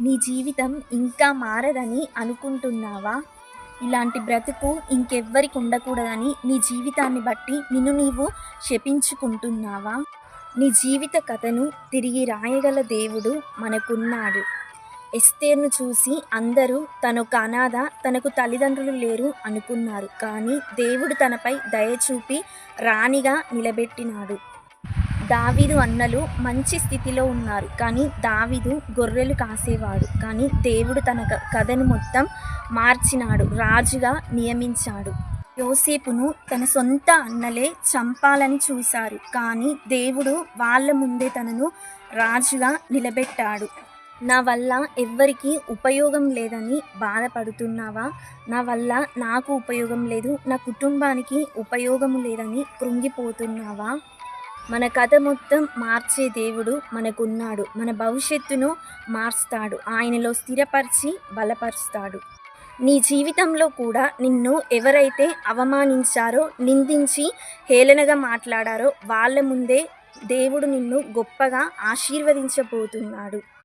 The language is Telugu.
నీ జీవితం ఇంకా మారదని అనుకుంటున్నావా? ఇలాంటి బ్రతుకు ఇంకెవ్వరికి ఉండకూడదని నీ జీవితాన్ని బట్టి నిన్ను నీవు శపించుకుంటున్నావా? నీ జీవిత కథను తిరిగి రాయగల దేవుడు మనకున్నాడు. ఎస్తేర్ను చూసి అందరూ తనొక అనాథ తనకు తల్లిదండ్రులు లేరు అనుకున్నారు. కానీ దేవుడు తనపై దయచూపి రాణిగా నిలబెట్టినాడు. దావీదు అన్నలు మంచి స్థితిలో ఉన్నారు. కానీ దావీదు గొర్రెలు కాసేవాడు. కానీ దేవుడు తన క- కథను మొత్తం మార్చినాడు. రాజుగా నియమించాడు. యోసేపును తన సొంత అన్నలే చంపాలని చూశారు. కానీ దేవుడు వాళ్ళ ముందే తనను రాజుగా నిలబెట్టాడు. నా వల్ల ఎవ్వరికీ ఉపయోగం లేదని బాధపడుతున్నావా? నా వల్ల నాకు ఉపయోగం లేదు. నా కుటుంబానికి ఉపయోగం లేదని కృంగిపోతున్నావా? మన కథ మొత్తం మార్చే దేవుడు మనకున్నాడు. మన భవిష్యత్తును మార్స్తాడు. ఆయనలో స్థిరపరిచి బలపరుస్తాడు. నీ జీవితంలో కూడా నిన్ను ఎవరైతే అవమానించారో నిందించి హేళనగా మాట్లాడారో వాళ్ళ ముందే దేవుడు నిన్ను గొప్పగా ఆశీర్వదించబోతున్నాడు.